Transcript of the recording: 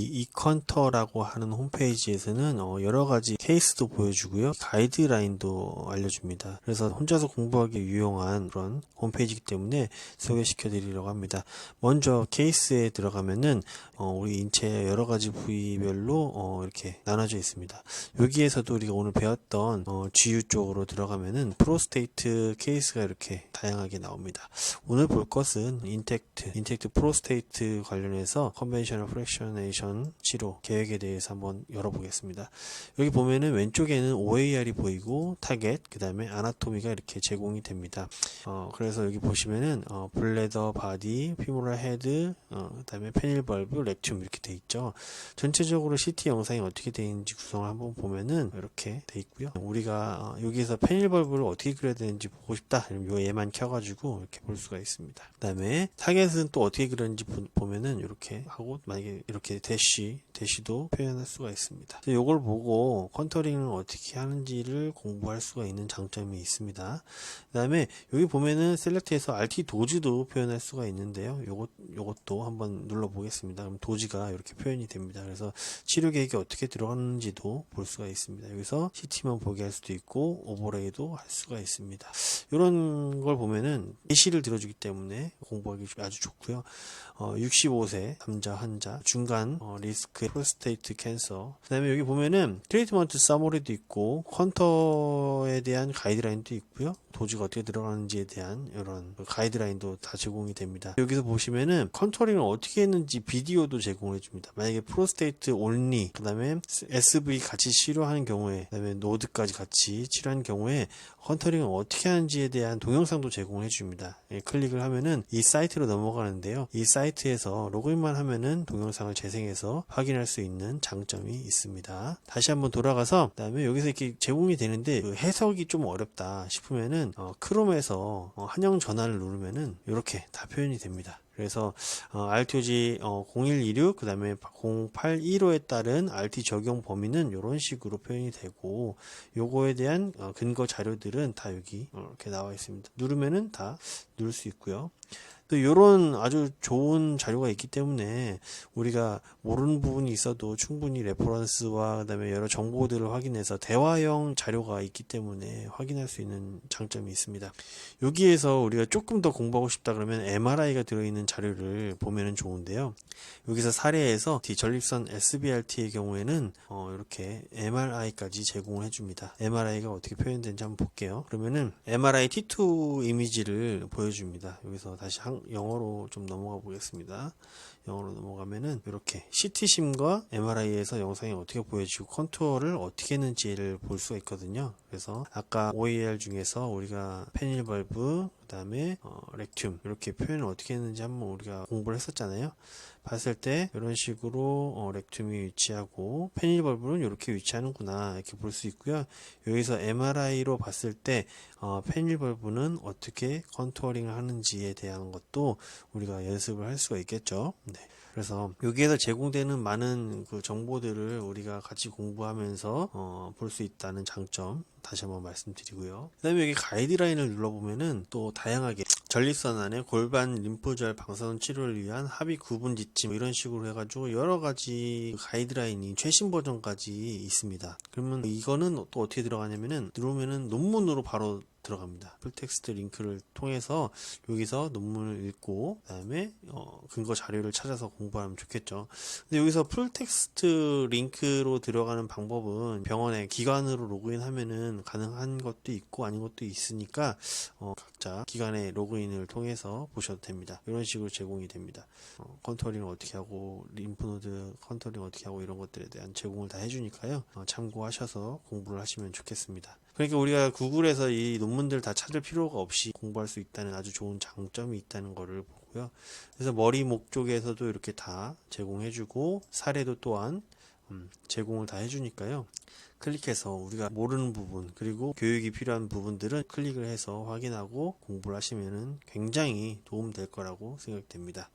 이 이컨터라고 하는 홈페이지에서는 어, 여러 가지 케이스도 보여주고요. 가이드라인도 알려줍니다. 그래서 혼자서 공부하기 유용한 그런 홈페이지이기 때문에 소개시켜 드리려고 합니다. 먼저 케이스에 들어가면은 어, 우리 인체 여러 가지 부위별로 어, 이렇게 나눠져 있습니다. 여기에서도 우리가 오늘 배웠던 어, GU 쪽으로 들어가면은 프로스테이트 케이스가 이렇게 다양하게 나옵니다. 오늘 볼 것은 인텍트, 인텍트 프로스테이트 관련해서 컨벤셔널 프랙셔네이션 치료 계획에 대해서 한번 열어보겠습니다. 여기 보면은 왼쪽에는 OAR이 보이고 타겟, 그 다음에 아나토미가 이렇게 제공이 됩니다. 어, 그래서 여기 보시면은 어, 블레더, 바디, 피모랄 헤드, 어, 그 다음에 페닐 벌브, 렉튬 이렇게 돼 있죠. 전체적으로 CT 영상이 어떻게 되어 있는지 구성을 한번 보면은 이렇게 돼 있고요. 우리가 어, 여기서 페닐 벌브를 어떻게 그려야 되는지 보고 싶다. 그럼 요 얘만 켜가지고 이렇게 볼 수가 있습니다. 그 다음에 타겟은 또 어떻게 그렸는지 보- 보면은 이렇게 하고 만약에 이렇게 대시, 대시도 표현할 수가 있습니다. 이걸 보고 컨터링을 어떻게 하는지를 공부할 수가 있는 장점이 있습니다. 그 다음에 여기 보면은 셀렉트에서 RT 도지도 표현할 수가 있는데요. 요것, 요것도 한번 눌러보겠습니다. 그럼 도지가 이렇게 표현이 됩니다. 그래서 치료 계획이 어떻게 들어가는지도 볼 수가 있습니다. 여기서 CT만 보게 할 수도 있고 오버레이도 할 수가 있습니다. 이런 걸 보면은 예시를 들어주기 때문에 공부하기 아주 좋고요. 어, 65세 남자 환자 중간 어, 리스크 프로스테이트 캔서 그 다음에 여기 보면은 트리트먼트 사모리도 있고 컨터에 대한 가이드라인도 있고요. 도지가 어떻게 들어가는지에 대한 이런 가이드라인도 다 제공이 됩니다. 여기서 보시면은 컨터링을 어떻게 했는지 비디오도 제공해 줍니다. 만약에 프로스테이트 온리 그 다음에 SV 같이 치료하는 경우에 그 다음에 노드까지 같이 치료하는 경우에 컨터링을 어떻게 하는지에 대한 동영상도 제공해 줍니다. 예, 클릭을 하면은 이 사이트로 넘어가는데요. 이 사이트에서 로그인만 하면은 동영상을 재생해서 확인할 수 있는 장점이 있습니다. 다시 한번 돌아가서 그다음에 여기서 이렇게 제공이 되는데 그 해석이 좀 어렵다 싶으면은 어, 크롬에서 어, 한영 전환을 누르면은 이렇게 다 표현이 됩니다. 그래서 어, RTOG 어, 0126 그다음에 0815에 따른 RT 적용 범위는 이런 식으로 표현이 되고 요거에 대한 어, 근거 자료들은 다 여기 어, 이렇게 나와 있습니다. 누르면은 다 누를 수 있고요. 또 이런 아주 좋은 자료가 있기 때문에 우리가 모르는 부분이 있어도 충분히 레퍼런스와 그다음에 여러 정보들을 확인해서 대화형 자료가 있기 때문에 확인할 수 있는 장점이 있습니다. 여기에서 우리가 조금 더 공부하고 싶다 그러면 MRI가 들어있는 자료를 보면은 좋은데요. 여기서 사례에서 이 전립선 SBRT의 경우에는 어, 이렇게 MRI까지 제공을 해줍니다. MRI가 어떻게 표현되는지 한번 볼게요. 그러면은 MRI T2 이미지를 보여줍니다. 여기서 다시 한- 영어로 좀 넘어가 보겠습니다. 영어로 넘어가면은 이렇게 CT심과 MRI에서 영상이 어떻게 보여지고 컨투어를 어떻게 했는지를 볼 수가 있거든요. 그래서 아까 OER 중에서 우리가 페닐벌브 그다음에 어, 렉튬 이렇게 표현을 어떻게 했는지 한번 우리가 공부를 했었잖아요. 봤을 때 이런 식으로 어, 렉튬이 위치하고 페닐벌브는 이렇게 위치하는구나 이렇게 볼 수 있고요. 여기서 MRI로 봤을 때 어, 페닐벌브는 어떻게 컨투어링을 하는지에 대한 것도 우리가 연습을 할 수가 있겠죠. 네. 그래서 여기에서 제공되는 많은 그 정보들을 우리가 같이 공부하면서 어, 볼 수 있다는 장점 다시 한번 말씀드리고요. 그 다음에 여기 가이드라인을 눌러보면은 또 다양하게 전립선 안에 골반 림프절 방사선 치료를 위한 합의 구분 지침 뭐 이런 식으로 해가지고 여러 가지 가이드라인이 최신 버전까지 있습니다. 그러면 이거는 또 어떻게 들어가냐면은 들어오면은 논문으로 바로 들어갑니다. 풀텍스트 링크를 통해서 여기서 논문을 읽고 그다음에 어, 근거 자료를 찾아서 공부하면 좋겠죠. 근데 여기서 풀텍스트 링크로 들어가는 방법은 병원에 기관으로 로그인하면은 가능한 것도 있고 아닌 것도 있으니까 어, 각자 기관의 로그인을 통해서 보셔도 됩니다. 이런 식으로 제공이 됩니다. 어, 컨터링을 어떻게 하고 림프노드 컨터링 어떻게 하고 이런 것들에 대한 제공을 다 해주니까요. 어, 참고하셔서 공부를 하시면 좋겠습니다. 그러니까 우리가 구글에서 이 논문들 다 찾을 필요가 없이 공부할 수 있다는 아주 좋은 장점이 있다는 거를 보고요. 그래서 머리 목 쪽에서도 이렇게 다 제공해주고 사례도 또한 음, 제공을 다 해주니까요. 클릭해서 우리가 모르는 부분 그리고 교육이 필요한 부분들은 클릭을 해서 확인하고 공부를 하시면은 굉장히 도움 될 거라고 생각됩니다.